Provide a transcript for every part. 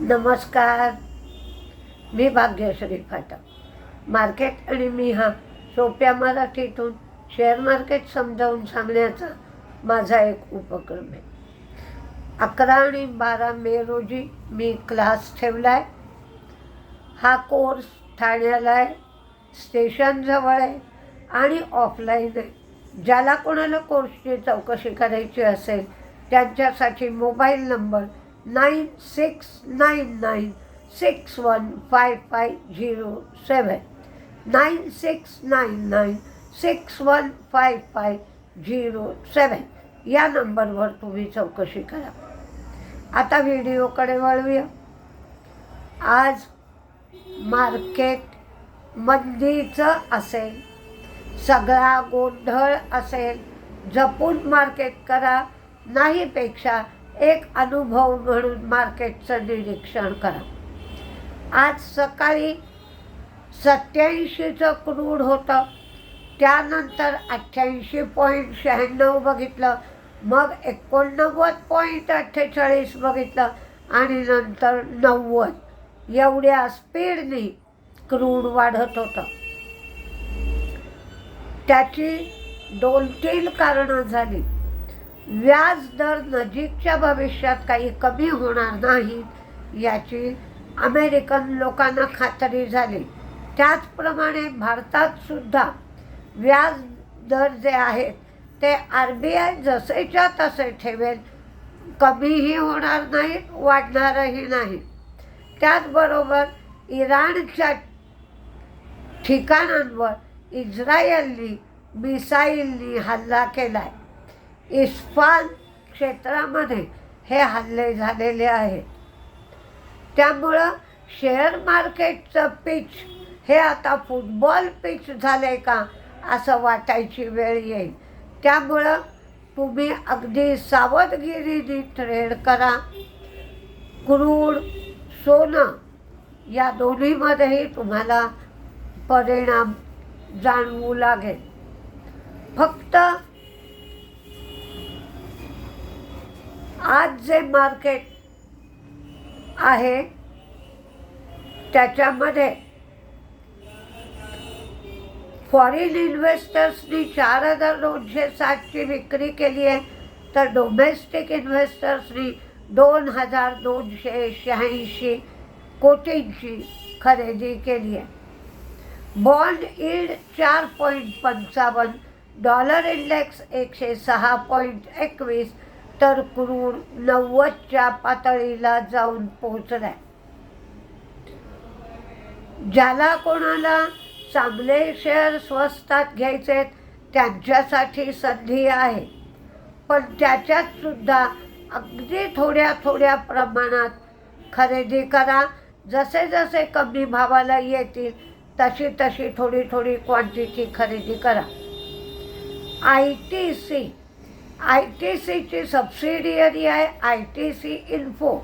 नमस्कार. मी भाग्यश्री फाटक. मार्केट आणि मी हा सोप्या मराठीतून शेअर मार्केट समजावून सांगण्याचा माझा एक उपक्रम आहे. अकरा आणि बारा मे रोजी मी क्लास ठेवला आहे हा कोर्स ठाण्याला आहे स्टेशनजवळ आहे आणि ऑफलाईन आहे. ज्याला कोणाला कोर्सची चौकशी करायची असेल त्यांच्यासाठी mobile number nine six nine nine six one five five zero seven. Nine six nine nine six one five five zero seven. या नंबरवर तुम्ही चौकशी करा. आता व्हिडिओकडे वळूया. आज मार्केट मंदीचं असेल सगळा गोंधळ असेल जपून मार्केट करा नाहीपेक्षा एक अनुभव म्हणून मार्केटचं निरीक्षण करा. आज सकाळी सत्याऐंशीचं क्रूड होतं. त्यानंतर अठ्ठ्याऐंशी पॉईंट शहाण्णव बघितलं. मग एकोणनव्वद पॉईंट अठ्ठेचाळीस बघितलं. आणि नंतर नव्वद. एवढ्या स्पीडने क्रूड वाढत होतं. त्याची दोन तीन कारणं झाली. व्याज दर नजीकच्या भविष्यात काही कमी होणार नाही याची अमेरिकन लोकांना खात्री झाली. त्याचप्रमाणे भारतात सुद्धा व्याज दर जे आहेत ते आर बी आय जसेच्या तसे ठेवेल. कमीही होणार नाहीत वाढणारही नाही. त्याचबरोबर इराणच्या ठिकाणांवर इस्रायलनी मिसाईलनी हल्ला केला आहे इस्फान क्षेत्रामध्ये हे हल्ले झालेले आहेत. त्यामुळं शेअर मार्केटचं पिच हे आता फुटबॉल पिच झालं आहे का असं वाटायची वेळ येईल. त्यामुळं तुम्ही अगदी सावधगिरीने ट्रेड करा. क्रूड सोनं या दोन्हीमध्येही तुम्हाला परिणाम जाणवू लागेल. फक्त आज जे मार्केट आहे त्याच्यामध्ये फॉरेन इन्व्हेस्टर्सनी चार हजार दोनशे साठची विक्री केली आहे. तर डोमेस्टिक इन्व्हेस्टर्सनी दोन हजार दोनशे शहाऐंशी कोटींची खरेदी केली आहे. बॉन्ड इल्ड चार पॉईंट पंचावन्न डॉलर इंडेक्स एकशे सहा पॉईंट एकवीस तर क्रूड नव्वदच्या पातळीला जाऊन पोहोचलाय. ज्याला कोणाला चांगले शेअर स्वस्तात घ्यायचे त्यांच्यासाठी संधी आहे. पण त्याच्यात सुद्धा अगदी थोड्या थोड्या प्रमाणात खरेदी करा. जसे जसे कमी भावाला येतील तशी तशी थोडी थोडी क्वांटिटी खरेदी करा. I T C I T सीची सबसिडियरी आहे आय टी सी इन्फो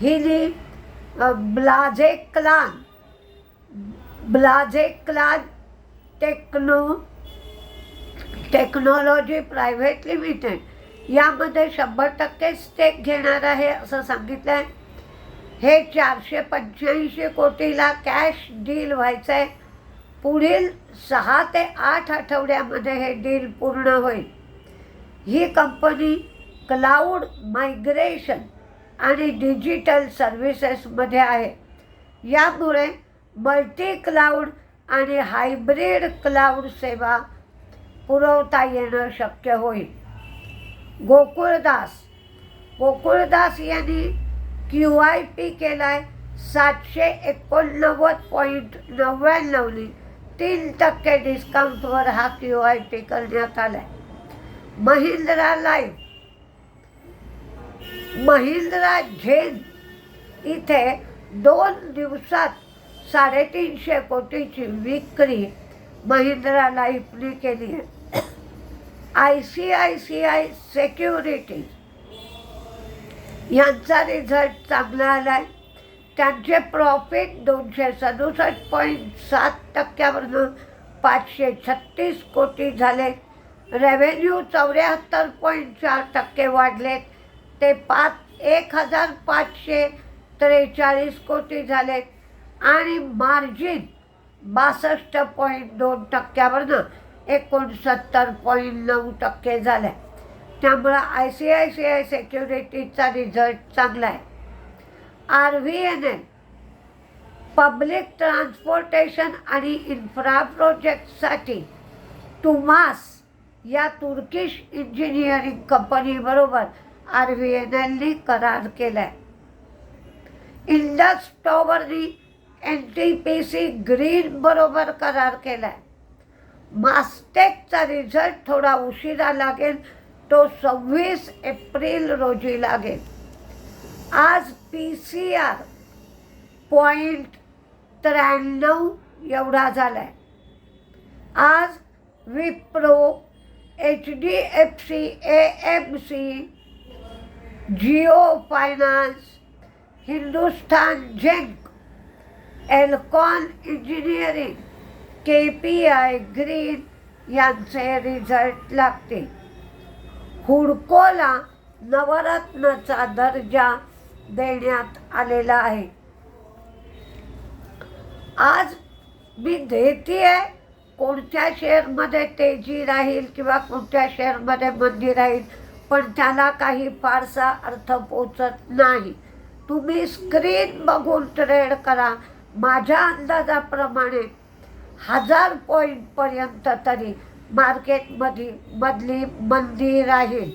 हिने Blaze Clan Blaze Clan techno technology private limited यामध्ये शंभर टक्के स्टेक घेणार आहे असं सांगितलं आहे हे चारशे पंच्याऐंशी कोटीला कॅश डील व्हायचं आहे पुढील सहा ते आठ आठवड्यामध्ये हे डील पूर्ण होईल. ही कंपनी क्लाउड मायग्रेशन आणि डिजिटल सर्व्हिसेसमध्ये आहे. यामुळे मल्टी क्लाउड आणि हायब्रिड क्लाउड सेवा पुरवता येणं शक्य होईल. गोकुळदास गोकुळदास यांनी क्यू आय पी केला आहे सातशे एकोणनव्वद पॉईंट नव्याण्णवनी तीन टक्के डिस्काउंटवर हा क्यू आय पी करण्यात आला आहे महिंद्रा लाईफ महिंद्रा झेल इथे दोन दिवसात साडेतीनशे कोटीची विक्री महिंद्रा लाईफने केली आहे. I C I C I security यांचा रिझल्ट चांगला आला आहे. त्यांचे प्रॉफिट दोनशे सदुसष्ट पॉईंट सात टक्क्यावरनं पाचशे छत्तीस कोटी झाले. रेव्हेन्यू चौऱ्याहत्तर पॉईंट चार टक्के वाढलेत. ते पाच एक हजार पाचशे त्रेचाळीस कोटी झालेत. आणि मार्जिन बासष्ट पॉईंट दोन टक्क्यावरनं एकोणसत्तर पॉईंट नऊ टक्के झालं त्यामुळं I C I C I सेक्युरिटीजचा result चांगला आहे. R V N L public transportation आणि इन्फ्रा प्रोजेक्टसाठी टुमास या तुर्किश इंजिनिअरिंग कंपनीबरोबर आर व्ही एन एलनी करार केला आहे Indus टॉवरनी N T P C green बरोबर करार केला आहे मास्टेकचा रिझल्ट थोडा उशिरा लागेल तो सव्वीस एप्रिल रोजी लागेल. आज पी सी आर पॉईंट त्र्याण्णव एवढा झाला आहे आज Wipro H D F C A M C Jio finance Hindustan zinc Elecon engineering K P I green यांचे रिझल्ट लागतील. हुडकोला नवरत्नचा दर्जा देण्यात आलेला आहे. आज मी देते आहे कोणत्या शेअरमध्ये तेजी राहील किंवा कोणत्या शेअरमध्ये मंदी राहील पण त्याला काही फारसा अर्थ पोचत नाही. तुम्ही स्क्रीन बघून ट्रेड करा. माझ्या अंदाजाप्रमाणे हजार पॉईंटपर्यंत तरी मार्केटमध्ये मधली मंदी राहील.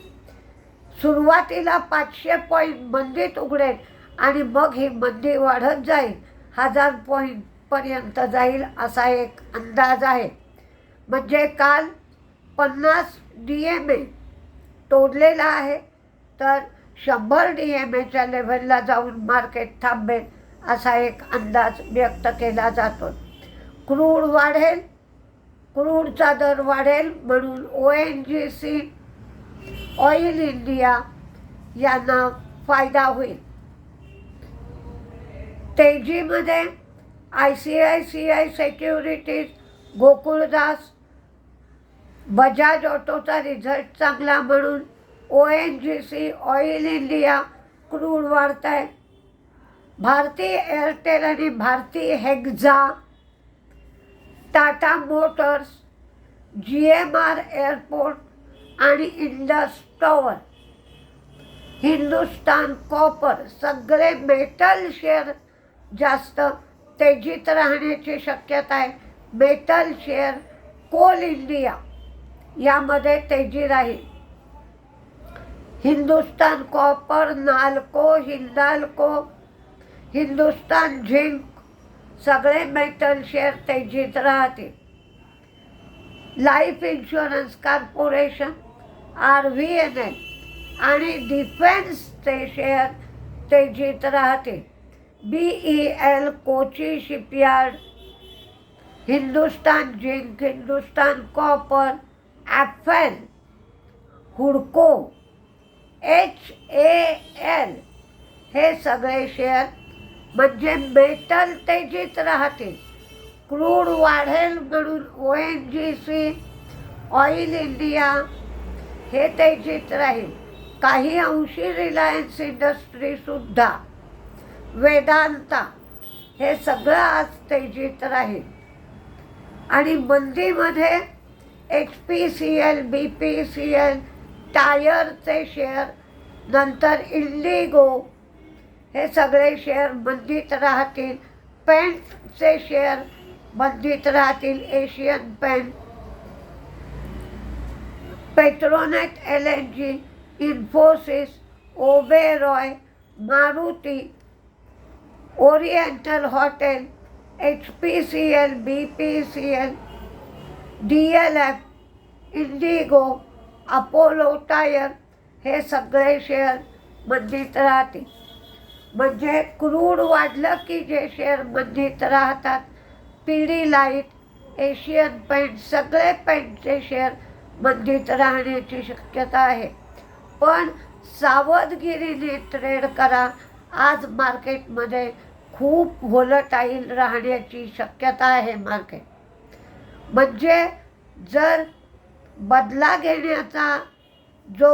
सुरुवातीला पाचशे पॉईंट मंदीत उघडेल आणि मग ही मंदी वाढत जाईल. हजार पॉईंट पर्यंत जाईल असा एक अंदाज आहे. म्हणजे काल पन्नास डी एम ए तोडलेला आहे तर शंभर डी एम एच्या लेवलला जाऊन मार्केट थांबेल असा एक अंदाज व्यक्त केला जातो. क्रूड वाढेल क्रूडचा दर वाढेल म्हणून O N G C oil India यांना फायदा होईल. तेजीमध्ये I C I C I securities Gokuldas Bajaj ऑटोचा result चांगला म्हणून O N G C oil India crude वाढत आहे भारती एअरटेल आणि Bharti Hexa Tata Motors G M R airport आणि Indus tower Hindustan copper सगळे मेटल शेअर जास्त तेजीत राहण्याची शक्यता आहे. मेटल शेअर कोल इंडिया यामध्ये तेजी राहील. हिंदुस्तान कॉपर नाल्को हिंदाल्को हिंदुस्तान झिंक सगळे मेटल शेअर तेजीत राहतील. Life insurance corporation R V N L आणि डिफेन्सचे शेअर तेजीत राहतील. B E L Kochi shipyard Hindustan zinc Hindustan copper ॲफेल हुडको एच ए एल हे सगळे शेअर म्हणजे मेटल तेजीत राहतील. क्रूड वाढेल म्हणून O N G C oil India हे तेजीत राहील. काही अंशी रिलायन्स इंडस्ट्रीसुद्धा वेदांता हे सगळं आज तेजीत राहील. आणि मंदीमध्ये H P C L B P C L टायरचे share नंतर इंडिगो हे सगळे शेअर मंदीत राहतील. पेंटचे शेअर मंदीत राहतील Asian paint Petronet L N G Infosys Oberoi Maruti Oriental hotel H P C L B P C L D L F IndiGo Apollo tyre हे सगळे शेअर मंदीत राहतील म्हणजे क्रूड वाढलं की जे शेअर मंदीत राहतात पीडी लाइट एशियन पेंट सगळे पेंटचे शेअर मंदीत राहण्याची शक्यता आहे. पण सावधगिरीने ट्रेड करा आज मार्केटमध्ये खूप होलटाईल राहण्याची शक्यता आहे मार्केट. म्हणजे जर बदला घेण्याचा जो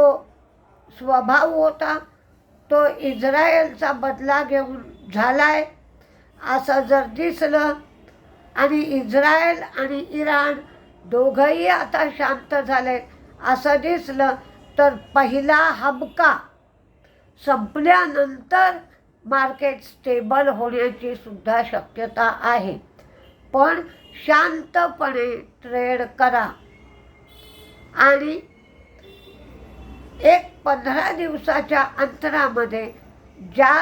स्वभाव होता तो इस्रायलचा बदला घेऊन झाला आहे असं जर दिसलं आणि इस्रायल आणि इराण दोघंही आता शांत झाले असं दिसलं तर पहिला हबका संपल्यानंतर मार्केट स्टेबल होण्याची सुद्धा शक्यता आहे. पण शांतपणे ट्रेड करा. आणि एक पंधरा दिवसाच्या अंतरामध्ये ज्या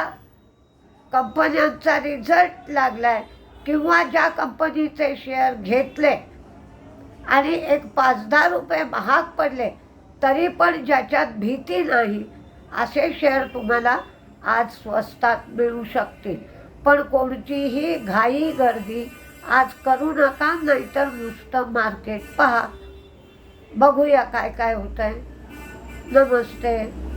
कंपन्यांचा रिझल्ट लागलाय किंवा ज्या कंपनीचे शेअर घेतले आणि एक पाच दहा रुपये महाग पडले तरी पण ज्याच्यात भीती नाही असे शेअर तुम्हाला आज स्वस्तात मिळू शकतील. पण कोणतीही घाई गर्दी आज करू नका नाहीतर नुसतं मार्केट पहा. बघूया काय काय होतंय. नमस्ते.